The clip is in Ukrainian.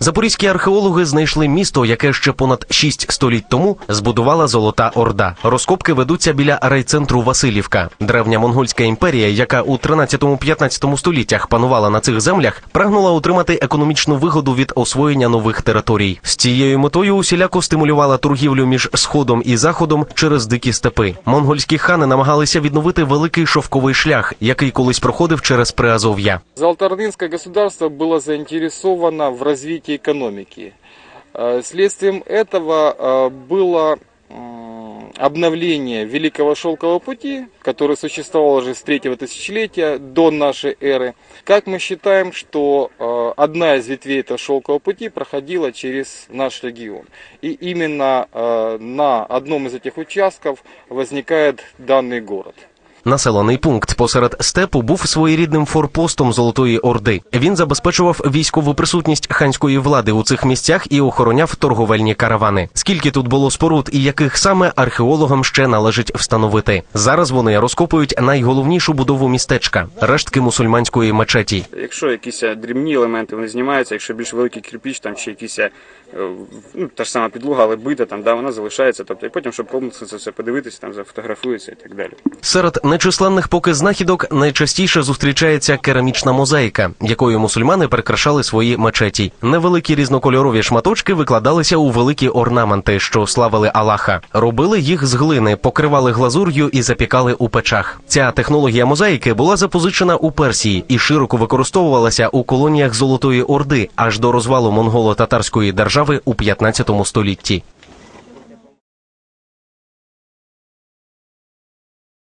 Запорізькі археологи знайшли місто, яке ще понад шість століть тому збудувала Золота Орда. Розкопки ведуться біля райцентру Васильівка. Древня монгольська імперія, яка у 13-15 століттях панувала на цих землях, прагнула отримати економічну вигоду від освоєння нових територій. З цією метою усіляко стимулювала торгівлю між сходом і заходом через дикі степи. Монгольські хани намагалися відновити великий шовковий шлях, який колись проходив через Приазов'я. Золотоордынское государство было заинтересовано в развитии экономики. Э, Следствием этого э, было обновление Великого Шелкового пути, который существовал уже с третьего тысячелетия до нашей эры. Как мы считаем, что э, одна из ветвей этого Шелкового пути проходила через наш регион. И именно на одном из этих участков возникает данный город. Населений пункт посеред степу був своєрідним форпостом Золотої Орди. Він забезпечував військову присутність ханської влади у цих місцях і охороняв торговельні каравани. Скільки тут було споруд і яких саме археологам ще належить встановити. Зараз вони розкопують найголовнішу будову містечка рештки мусульманської мечеті. Якщо якісь е, дрібні елементи вони знімаються, якщо більш великий кирпіч, там чи якісь е, ну, та ж сама підлога, але бита, там, да, вона залишається. Тобто, і потім, щоб комплексно це все подивитися, там зафотографується і так далі. Серед нечисленних поки знахідок найчастіше зустрічається керамічна мозаїка, якою мусульмани прикрашали свої мечеті. Невеликі різнокольорові шматочки викладалися у великі орнаменти, що славили Аллаха. Робили їх з глини, покривали глазур'ю і запікали у печах. Ця технологія мозаїки була запозичена у Персії і широко використовувалася у колоніях Золотої Орди аж до розвалу монголо-татарської держави у 15 столітті.